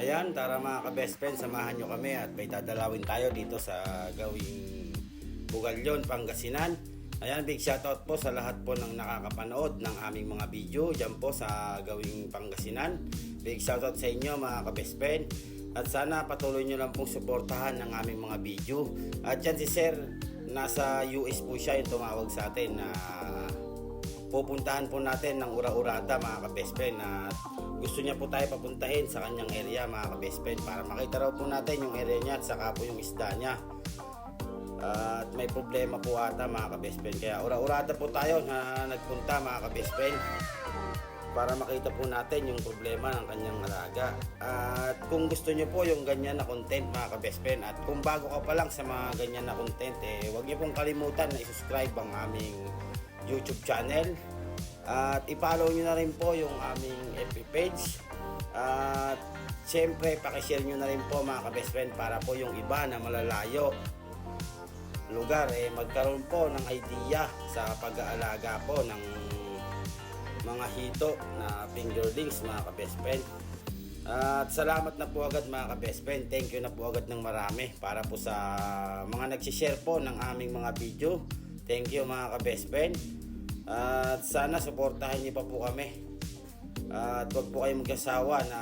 Ayan, tara mga ka-best friend, samahan nyo kami at may dadalawin tayo dito sa gawing Bugalyon, Pangasinan. Ayan, big shoutout po sa lahat po ng nakakapanood ng aming mga video dyan po sa gawing Pangasinan. Big shoutout sa inyo mga ka-best friend. At sana patuloy nyo lang pong suportahan ng aming mga video. At yan si Sir, nasa US po siya yung tumawag sa atin na pupuntahan po natin ng ura-urada mga ka-best friend na gusto niya po tayo papuntahin sa kanyang area mga ka-best friend para makita raw po natin yung area niya at saka po yung isda niya. At may problema po ata mga ka-best friend. Kaya ura-urada po tayo na nagpunta mga ka-best friend para makita po natin yung problema ng kanyang alaga. At kung gusto niyo po yung ganyan na content mga ka-best friend at kung bago ka pa lang sa mga ganyan na content eh huwag niyo pong kalimutan na i-subscribe ang aming YouTube channel at i-follow nyo na rin po yung aming FB page. At syempre, pakishare nyo na rin po mga ka-best friend para po yung iba na malalayo lugar eh magkaroon po ng idea sa pag-aalaga po ng mga hito na fingerlings mga ka-best friend. At salamat na po agad mga ka-best friend. Thank you na po agad ng marami para po sa mga nagsishare po ng aming mga video. Thank you mga ka-best friend. At sana suportahan niyo pa po kami. At huwag po kayong magkasawa na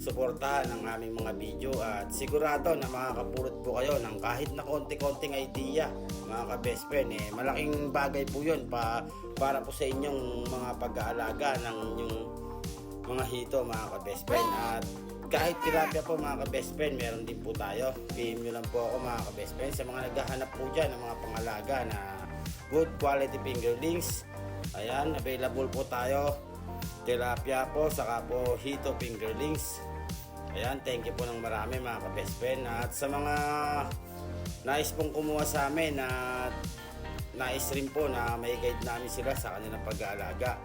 suportahan ang aming mga video. At sigurado na makakapulot po kayo ng kahit na konti-konting idea mga ka-best friend eh, malaking bagay po yun pa, para po sa inyong mga pag-aalaga ng inyong mga hito mga ka-best friend. At kahit tilapia po mga ka-best friend meron din po tayo. PM nyo lang po ako mga ka-best friend. Sa mga naghahanap po dyan ng mga pangalaga na good quality fingerlings. Ayan, available po tayo. Tilapia po, saka po hito fingerlings. Ayan, thank you po ng marami mga ka-best friend. At sa mga nais pong kumuha sa amin at nais rin po na may guide namin sila sa kanilang pag-aalaga.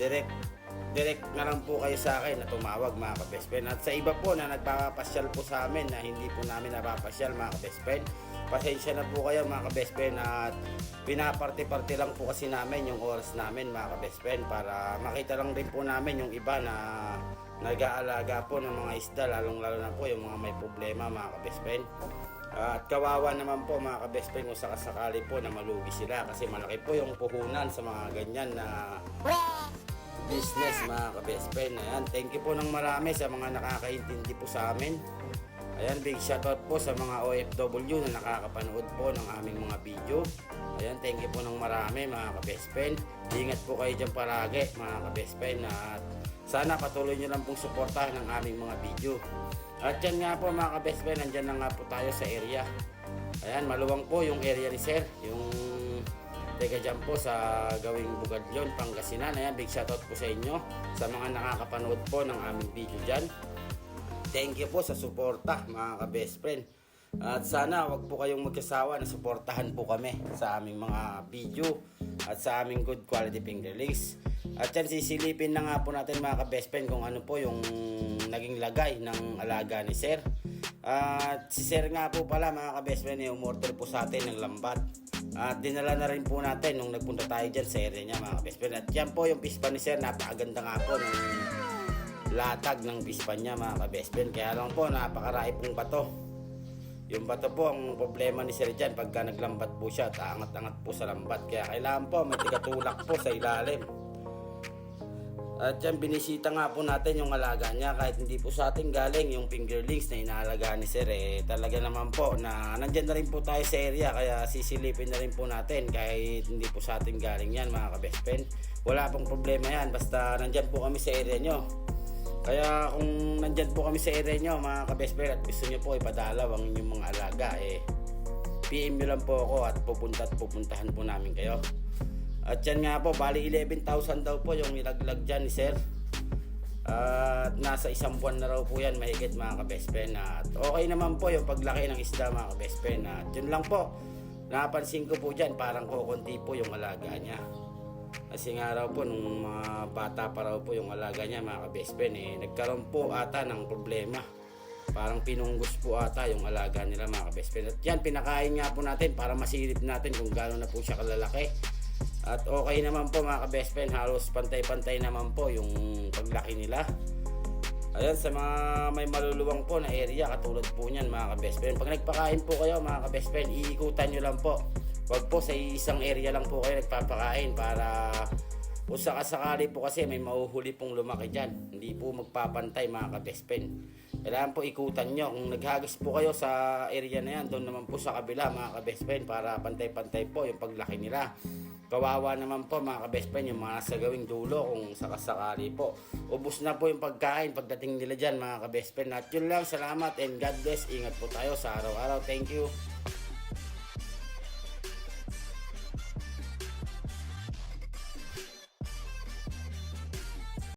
Direct direct na lang po kayo sa akin na tumawag mga ka-best friend. At sa iba po na nagpapasyal po sa amin na hindi po namin napapasyal mga ka-best friend, pasensya na po kayo mga ka-best friend at pinaparte-parte lang po kasi namin yung oras namin mga ka-best friend para makita lang din po namin yung iba na nag-aalaga po ng mga isda lalong lalo na po yung mga may problema mga ka-best friend. At kawawa naman po mga ka-best friend kung sakasakali po na malugi sila kasi malaki po yung puhunan sa mga ganyan na business mga ka-best friend. Ayan, thank you po ng marami sa mga nakakaintindi po sa amin. Ayan, big shoutout po sa mga OFW na nakakapanood po ng aming mga video. Ayan, thank you po ng marami mga ka-best friend. Ingat po kayo dyan palagi mga ka-best friend. At sana patuloy nyo lang pong suportahan ng aming mga video. At yan nga po mga ka-best friend, nandyan na nga po tayo sa area. Ayan, maluwang po yung area ni Sir. Yung Teka dyan po sa gawing Bugadyon, Pangasinan. Ayan, big shoutout po sa inyo sa mga nakakapanood po ng aming video dyan. Thank you po sa suporta mga ka-best friend. At sana wag po kayong magkasawa na suportahan po kami sa aming mga video at sa aming good quality fingerlings. At yan sisilipin na nga po natin mga ka-best friend kung ano po yung naging lagay ng alaga ni Sir. At si Sir nga po pala mga ka-best friend, yung umorder po sa atin ng lambat. At dinala na rin po natin nung nagpunta tayo dyan sa area niya mga ka-best friend. At yan po yung pispa ni Sir, napakaganda nga po ng latag ng pispa niya mga ka-best friend. Kaya lang po, napakarai pong bato. Yung bato po, ang problema ni Sir dyan, pagka naglambat po siya, at angat-angat po sa lambat. Kaya kailangan po, may tigatulak po sa ilalim. At yan, binisita nga po natin yung alaga niya kahit hindi po sa atin galing yung fingerlings na inaalaga ni Sir eh talaga naman po na nandyan na rin po tayo sa area kaya sisilipin na rin po natin kahit hindi po sa atin galing yan mga ka-best. Wala pong problema yan basta nandyan po kami sa area nyo. Kaya kung nandyan po kami sa area nyo mga ka-best at gusto nyo po ipadalaw ang inyong mga alaga eh PM nyo lang po ako at pupunta at pupuntahan po namin kayo. At yan nga po, bali 11,000 daw po yung nilaglag dyan ni Sir. At nasa isang buwan na raw po yan, mahigit mga ka-best friend. At okay naman po yung paglaki ng isda mga ka-best friend. At yun lang po, napansin ko po dyan, parang kukunti po yung alaga niya. Kasi nga raw po, nung mga bata pa raw po yung alaga niya mga ka-best friend, eh, nagkaroon po ata ng problema. Parang pinunggos po ata yung alaga nila mga ka-best friend. At yan, pinakain nga po natin para masilip natin kung gano'n na po siya kalalaki. At okay naman po mga ka-best friend, halos pantay-pantay naman po yung paglaki nila. Ayan, sa mga may maluluwang po na area, katulad po niyan mga ka-best friend. Pag nagpakain po kayo mga ka-best friend, iikutan nyo lang po. Huwag po sa isang area lang po kayo nagpapakain para kung sakasakali po kasi may mauhuli pong lumaki dyan. Hindi po magpapantay mga ka-best. Kailangan po ikutan nyo. Kung naghagis po kayo sa area na yan, doon naman po sa kabila mga ka-best para pantay-pantay po yung paglaki nila. Kawawa naman po mga ka-best yung mga nasa gawing dulo kung sakasakali po. Ubus na po yung pagkain pagdating nila dyan mga ka-best. At yun lang, salamat and God bless. Ingat po tayo sa araw-araw. Thank you.